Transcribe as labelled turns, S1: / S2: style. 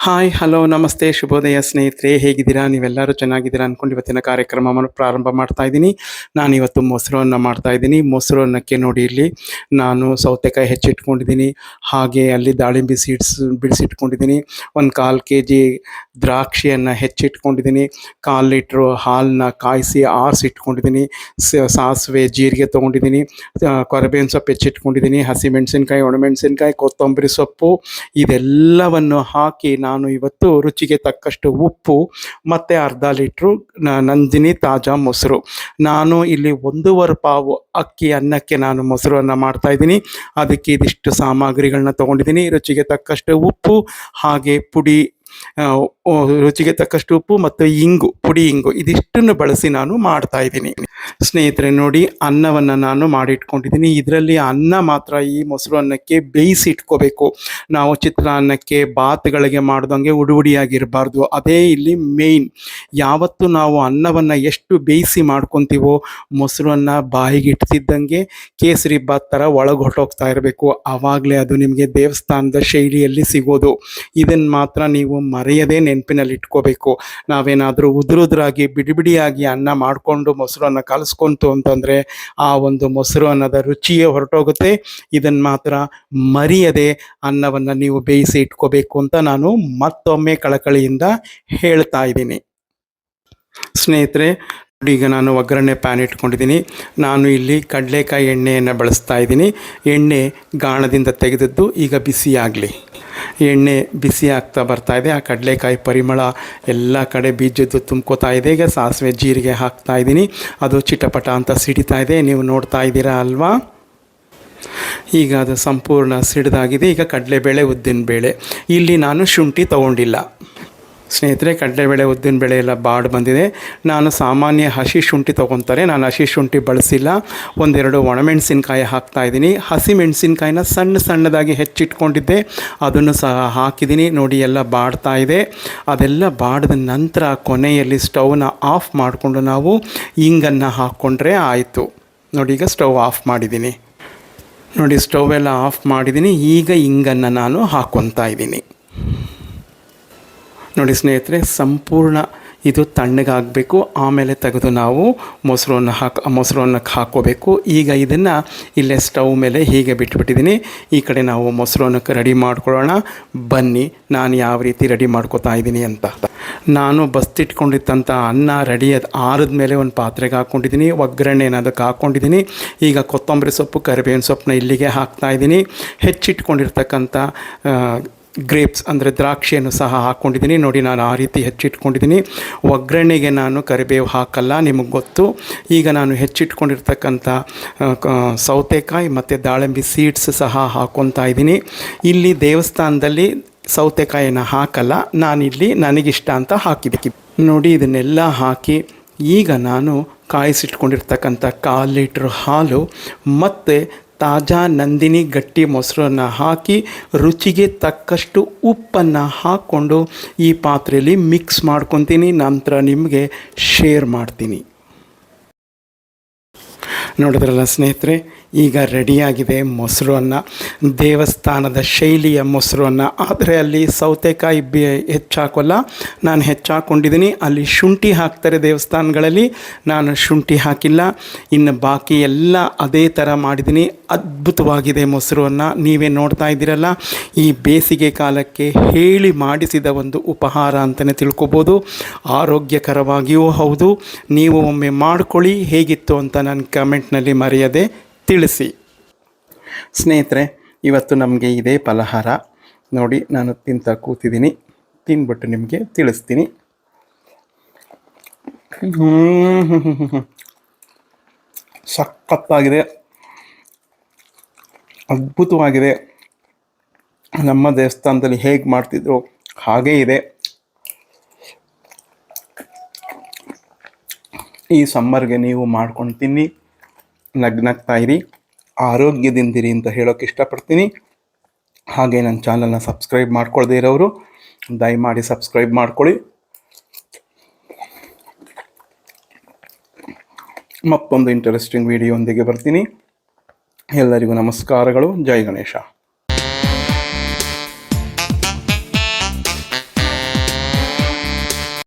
S1: Hi hello ನಮಸ್ತೆ, ಶುಭೋದಯ ಸ್ನೇಹಿತರೆ, ಹೇಗಿದ್ದೀರಾ? ನೀವೆಲ್ಲರೂ ಚೆನ್ನಾಗಿದ್ದೀರಾ ಅಂದ್ಕೊಂಡು ಇವತ್ತಿನ ಕಾರ್ಯಕ್ರಮವನ್ನು ಪ್ರಾರಂಭ ಮಾಡ್ತಾ ಇದ್ದೀನಿ. ನಾನು ಇವತ್ತು ಮೊಸರನ್ನ ಮಾಡ್ತಾ ಇದ್ದೀನಿ. ಮೊಸರನ್ನಕ್ಕೆ ನೋಡಿ ಇಲ್ಲಿ ನಾನು ಸೌತೆಕಾಯಿ ಹೆಚ್ಚಿಟ್ಕೊಂಡಿದ್ದೀನಿ. ಹಾಗೆ ಅಲ್ಲಿ ದಾಳಿಂಬೆ ಸೀಡ್ಸ್ ಬಿಡಿಸಿಟ್ಕೊಂಡಿದ್ದೀನಿ. ಒಂದು ಕಾಲು ಕೆ ಜಿ ದ್ರಾಕ್ಷಿಯನ್ನು ಹೆಚ್ಚಿಟ್ಕೊಂಡಿದ್ದೀನಿ, ಕಾಲು ಲೀಟ್ರು ಹಾಲನ್ನ ಕಾಯಿಸಿ ಆರಿಸಿಟ್ಕೊಂಡಿದ್ದೀನಿ ಸಾಸಿವೆ ಜೀರಿಗೆ ತೊಗೊಂಡಿದ್ದೀನಿ ಕೊರಬೇವಿನ ಸೊಪ್ಪು ಹೆಚ್ಚಿಟ್ಕೊಂಡಿದ್ದೀನಿ, ಹಸಿಮೆಣಸಿನ್ಕಾಯಿ, ಒಣಮೆಣಸಿನ್ಕಾಯಿ, ಕೊತ್ತಂಬರಿ ಸೊಪ್ಪು, ಇದೆಲ್ಲವನ್ನು ಹಾಕಿ ನಾನು ಇವತ್ತು ರುಚಿಗೆ ತಕ್ಕಷ್ಟು ಉಪ್ಪು, ಮತ್ತು ಅರ್ಧ ಲೀಟ್ರು ನಂದಿನಿ ತಾಜಾ ಮೊಸರು. ನಾನು ಇಲ್ಲಿ ಒಂದೂವರೆ ಪಾವು ಅಕ್ಕಿ ಅನ್ನಕ್ಕೆ ನಾನು ಮೊಸರನ್ನು ಮಾಡ್ತಾ ಇದ್ದೀನಿ. ಅದಕ್ಕೆ ಇದಿಷ್ಟು ಸಾಮಗ್ರಿಗಳನ್ನ ತೊಗೊಂಡಿದ್ದೀನಿ. ರುಚಿಗೆ ತಕ್ಕಷ್ಟು ಉಪ್ಪು, ಹಾಗೆ ಪುಡಿ ರುಚಿಗೆ ತಕ್ಕಷ್ಟು ಉಪ್ಪು ಮತ್ತು ಇಂಗು, ಪುಡಿ ಇಂಗು, ಇದಿಷ್ಟನ್ನು ಬಳಸಿ ನಾನು ಮಾಡ್ತಾ ಇದ್ದೀನಿ. ಸ್ನೇಹಿತರೆ, ನೋಡಿ, ಅನ್ನವನ್ನು ನಾನು ಮಾಡಿಟ್ಕೊಂಡಿದ್ದೀನಿ. ಇದರಲ್ಲಿ ಅನ್ನ ಮಾತ್ರ ಈ ಮೊಸರು ಅನ್ನಕ್ಕೆ ಬೇಯಿಸಿ ಇಟ್ಕೋಬೇಕು ನಾವು ಚಿತ್ರಾನ್ನಕ್ಕೆ ಬಾತ್ಗಳಿಗೆ ಮಾಡ್ದಂಗೆ ಉಡಿ ಉಡಿಯಾಗಿರಬಾರ್ದು ಅದೇ ಇಲ್ಲಿ ಮೇಯ್ನ್ ಯಾವತ್ತು ನಾವು ಅನ್ನವನ್ನು ಎಷ್ಟು ಬೇಯಿಸಿ ಮಾಡ್ಕೊತೀವೋ ಮೊಸರನ್ನ ಬಾಯಿಗೆ ಇಡ್ತಿದ್ದಂಗೆ ಕೇಸರಿ ಬಾತ್ ಥರ ಒಳಗೆ ಹೊಟ್ಟೋಗ್ತಾ ಇರಬೇಕು. ಆವಾಗಲೇ ಅದು ನಿಮಗೆ ದೇವಸ್ಥಾನದ ಶೈಲಿಯಲ್ಲಿ ಸಿಗೋದು. ಇದನ್ನು ಮಾತ್ರ ನೀವು ಮರೆಯದೇ ನೆನಪಿನಲ್ಲಿ ಇಟ್ಕೋಬೇಕು. ನಾವೇನಾದರೂ ಉದುರುದ್ರಾಗಿ ಬಿಡಿ ಬಿಡಿಯಾಗಿ ಅನ್ನ ಮಾಡಿಕೊಂಡು ಮೊಸರನ್ನು ಕಲಿಸ್ಕೊಂತು ಅಂತಂದರೆ ಆ ಒಂದು ಮೊಸರು ಅನ್ನದ ರುಚಿಯೇ ಹೊರಟೋಗುತ್ತೆ. ಇದನ್ನು ಮಾತ್ರ ಮರೆಯದೆ ಅನ್ನವನ್ನು ನೀವು ಬೇಯಿಸಿ ಇಟ್ಕೋಬೇಕು ಅಂತ ನಾನು ಮತ್ತೊಮ್ಮೆ ಕಳಕಳಿಯಿಂದ ಹೇಳ್ತಾ ಇದ್ದೀನಿ. ಸ್ನೇಹಿತರೆ, ಈಗ ನಾನು ಒಗ್ಗರಣೆ ಪ್ಯಾನ್ ಇಟ್ಕೊಂಡಿದ್ದೀನಿ. ನಾನು ಇಲ್ಲಿ ಕಡಲೆಕಾಯಿ ಎಣ್ಣೆಯನ್ನು ಬಳಸ್ತಾ ಇದ್ದೀನಿ. ಎಣ್ಣೆ ಗಾಣದಿಂದ ತೆಗೆದದ್ದು ಈಗ ಬಿಸಿ ಆಗಲಿ ಎಣ್ಣೆ ಬಿಸಿ ಆಗ್ತಾ ಬರ್ತಾ ಇದೆ. ಆ ಕಡಲೆಕಾಯಿ ಪರಿಮಳ ಎಲ್ಲ ಕಡೆ ಬೀಜದ್ದು ತುಂಬ್ಕೋತಾ ಇದೆ. ಈಗ ಸಾಸಿವೆ ಜೀರಿಗೆ ಹಾಕ್ತಾ ಇದ್ದೀನಿ. ಅದು ಚಿಟಪಟ ಅಂತ ಸಿಡಿತಾ ಇದೆ. ನೀವು ನೋಡ್ತಾ ಇದ್ದೀರಾ ಅಲ್ವಾ? ಈಗ ಅದು ಸಂಪೂರ್ಣ ಸಿಡಿದಾಗಿದೆ. ಈಗ ಕಡಲೆಬೇಳೆ, ಉದ್ದಿನಬೇಳೆ. ಇಲ್ಲಿ ನಾನು ಶುಂಠಿ ತಗೊಂಡಿಲ್ಲ. ಸ್ನೇಹಿತರೆ ಕಡಲೆಬೇಳೆ ಉದ್ದಿನಬೇಳೆ ಎಲ್ಲ ಬಾಡ್ ಬಂದಿದೆ. ನಾನು ಸಾಮಾನ್ಯ ಹಸಿ ಶುಂಠಿ ತೊಗೊತಾರೆ. ನಾನು ಹಸಿ ಶುಂಠಿ ಬಳಸಿಲ್ಲ. ಒಂದೆರಡು ಒಣಮೆಣಸಿನ್ಕಾಯಿ ಹಾಕ್ತಾ ಇದ್ದೀನಿ. ಹಸಿ ಮೆಣಸಿನ್ಕಾಯಿನ ಸಣ್ಣ ಸಣ್ಣದಾಗಿ ಹೆಚ್ಚಿಟ್ಕೊಂಡಿದ್ದೆ. ಅದನ್ನು ಸಹ ಹಾಕಿದ್ದೀನಿ. ನೋಡಿ, ಎಲ್ಲ ಬಾಡ್ತಾ ಇದೆ. ಅದೆಲ್ಲ ಬಾಡಿದ ನಂತರ ಕೊನೆಯಲ್ಲಿ ಸ್ಟವ್ನ ಆಫ್ ಮಾಡಿಕೊಂಡು ನಾವು ಇಂಗನ್ನು ಹಾಕ್ಕೊಂಡ್ರೆ ಆಯಿತು. ನೋಡಿ, ಈಗ ಸ್ಟವ್ ಆಫ್ ಮಾಡಿದ್ದೀನಿ. ನೋಡಿ ಸ್ಟೌವೆಲ್ಲ ಆಫ್ ಮಾಡಿದ್ದೀನಿ. ಈಗ ಇಂಗನ್ನು ನಾನು ಹಾಕ್ಕೊತಾ ಇದ್ದೀನಿ. ನೋಡಿ ಸ್ನೇಹಿತರೆ, ಸಂಪೂರ್ಣ ಇದು ತಣ್ಣಗಾಗಬೇಕು. ಆಮೇಲೆ ತೆಗೆದು ನಾವು ಮೊಸರನ್ನು ಹಾಕಿ ಮೊಸರನ್ನಕ್ಕೆ ಹಾಕೋಬೇಕು. ಈಗ ಇದನ್ನು ಇಲ್ಲೇ ಸ್ಟವ್ ಮೇಲೆ ಹೀಗೆ ಬಿಟ್ಬಿಟ್ಟಿದ್ದೀನಿ. ಈ ಕಡೆ ನಾವು ಮೊಸರನ್ನಕ್ಕೆ ರೆಡಿ ಮಾಡ್ಕೊಳ್ಳೋಣ. ಬನ್ನಿ, ನಾನು ಯಾವ ರೀತಿ ರೆಡಿ ಮಾಡ್ಕೋತಾ ಇದ್ದೀನಿ ಅಂತ. ನಾನು ಬಸ್ತಿಟ್ಕೊಂಡಿದ್ದಂಥ ಅನ್ನ ರೆಡಿ ಆರದ ಮೇಲೆ ಒಂದು ಪಾತ್ರೆಗೆ ಹಾಕ್ಕೊಂಡಿದ್ದೀನಿ. ಒಗ್ಗರಣೆ ಅದಕ್ಕೆ ಹಾಕ್ಕೊಂಡಿದ್ದೀನಿ. ಈಗ ಕೊತ್ತಂಬರಿ ಸೊಪ್ಪು, ಕರಿಬೇವಿನ ಸೊಪ್ಪನ್ನ ಇಲ್ಲಿಗೆ ಹಾಕ್ತಾ ಇದ್ದೀನಿ. ಹೆಚ್ಚಿಟ್ಕೊಂಡಿರ್ತಕ್ಕಂಥ ಗ್ರೇಪ್ಸ್ ಅಂದರೆ ದ್ರಾಕ್ಷಿಯನ್ನು ಸಹ ಹಾಕ್ಕೊಂಡಿದ್ದೀನಿ ನೋಡಿ, ನಾನು ಆ ರೀತಿ ಹೆಚ್ಚಿಟ್ಕೊಂಡಿದ್ದೀನಿ. ಒಗ್ಗರಣೆಗೆ ನಾನು ಕರಿಬೇವು ಹಾಕಲ್ಲ, ನಿಮಗೆ ಗೊತ್ತು. ಈಗ ನಾನು ಹೆಚ್ಚಿಟ್ಕೊಂಡಿರ್ತಕ್ಕಂಥ ಸೌತೆಕಾಯಿ ಮತ್ತು ದಾಳಿಂಬೆ ಸೀಡ್ಸ್ ಸಹ ಹಾಕ್ಕೊತಾ ಇದ್ದೀನಿ. ಇಲ್ಲಿ ದೇವಸ್ಥಾನದಲ್ಲಿ ಸೌತೆಕಾಯಿನ ಹಾಕಲ್ಲ. ನಾನಿಲ್ಲಿ ನನಗಿಷ್ಟ ಅಂತ ಹಾಕಿದ್ದಕ್ಕೆ. ನೋಡಿ, ಇದನ್ನೆಲ್ಲ ಹಾಕಿ ಈಗ ನಾನು ಕಾಯಿಸಿಟ್ಕೊಂಡಿರ್ತಕ್ಕಂಥ ಕಾಲು ಲೀಟ್ರ್ ಹಾಲು ಮತ್ತು ತಾಜಾ ನಂದಿನಿ ಗಟ್ಟಿ ಮೊಸರನ್ನು ಹಾಕಿ ರುಚಿಗೆ ತಕ್ಕಷ್ಟು ಉಪ್ಪನ್ನು ಹಾಕ್ಕೊಂಡು ಈ ಪಾತ್ರೆಯಲ್ಲಿ ಮಿಕ್ಸ್ ಮಾಡ್ಕೊತೀನಿ. ನಂತರ ನಿಮಗೆ ಶೇರ್ ಮಾಡ್ತೀನಿ. ನೋಡಿದ್ರಲ್ಲ ಸ್ನೇಹಿತರೆ, ಈಗ ರೆಡಿಯಾಗಿದೆ ಮೊಸರು ಅನ್ನ ದೇವಸ್ಥಾನದ ಶೈಲಿಯ ಮೊಸರು ಅನ್ನ ಆದರೆ ಅಲ್ಲಿ ಸೌತೆಕಾಯಿ ಬಿ ಹೆಚ್ಚಾಕೋಲ್ಲ. ನಾನು ಹೆಚ್ಚಾಕೊಂಡಿದ್ದೀನಿ. ಅಲ್ಲಿ ಶುಂಠಿ ಹಾಕ್ತಾರೆ ದೇವಸ್ಥಾನಗಳಲ್ಲಿ. ನಾನು ಶುಂಠಿ ಹಾಕಿಲ್ಲ. ಇನ್ನು ಬಾಕಿ ಎಲ್ಲ ಅದೇ ಥರ ಮಾಡಿದ್ದೀನಿ. ಅದ್ಭುತವಾಗಿದೆ ಮೊಸರು ಅನ್ನ ನೀವೇ ನೋಡ್ತಾ ಇದ್ದೀರಲ್ಲ, ಈ ಬೇಸಿಗೆ ಕಾಲಕ್ಕೆ ಹೇಳಿ ಮಾಡಿಸಿದ ಒಂದು ಉಪಹಾರ ಅಂತಲೇ ತಿಳ್ಕೊಬೋದು. ಆರೋಗ್ಯಕರವಾಗಿಯೂ ಹೌದು. ನೀವು ಒಮ್ಮೆ ಮಾಡ್ಕೊಳ್ಳಿ. ಹೇಗಿತ್ತು ಅಂತ ನನ್ನ ಕಮೆಂಟ್ನಲ್ಲಿ ಮರೆಯದೆ ತಿಳಿಸಿ. ಸ್ನೇಹಿತರೆ, ಇವತ್ತು ನಮಗೆ ಇದೇ ಫಲಹಾರ. ನೋಡಿ, ನಾನು ತಿಂತ ಕೂತಿದ್ದೀನಿ. ತಿಂದ್ಬಿಟ್ಟು ನಿಮಗೆ ತಿಳಿಸ್ತೀನಿ. ಸಖತ್ತಾಗಿದೆ. ಅದ್ಭುತವಾಗಿದೆ. ನಮ್ಮ ದೇವಸ್ಥಾನದಲ್ಲಿ ಹೇಗೆ ಮಾಡ್ತಿದ್ರು, ಹಾಗೇ ಇದೆ. ಈ ಸಮ್ಮರ್ಗೆ ನೀವು ಮಾಡ್ಕೊಂಡು ತಿನ್ನಿ. ನಗ್ನಗ್ತಾ ಇರಿ ಆರೋಗ್ಯದಿಂದಿರಿ ಅಂತ ಹೇಳೋಕೆ ಇಷ್ಟಪಡ್ತೀನಿ. ಹಾಗೆ ನನ್ನ ಚಾನಲ್ನ ಸಬ್ಸ್ಕ್ರೈಬ್ ಮಾಡ್ಕೊಳ್ದೆ ಇರೋರು ದಯಮಾಡಿ ಸಬ್ಸ್ಕ್ರೈಬ್ ಮಾಡ್ಕೊಳ್ಳಿ. ಮತ್ತೊಂದು ಇಂಟ್ರೆಸ್ಟಿಂಗ್ ವಿಡಿಯೋ ಒಂದಿಗೆ ಬರ್ತೀನಿ. ಎಲ್ಲರಿಗೂ ನಮಸ್ಕಾರಗಳು. ಜೈ ಗಣೇಶ.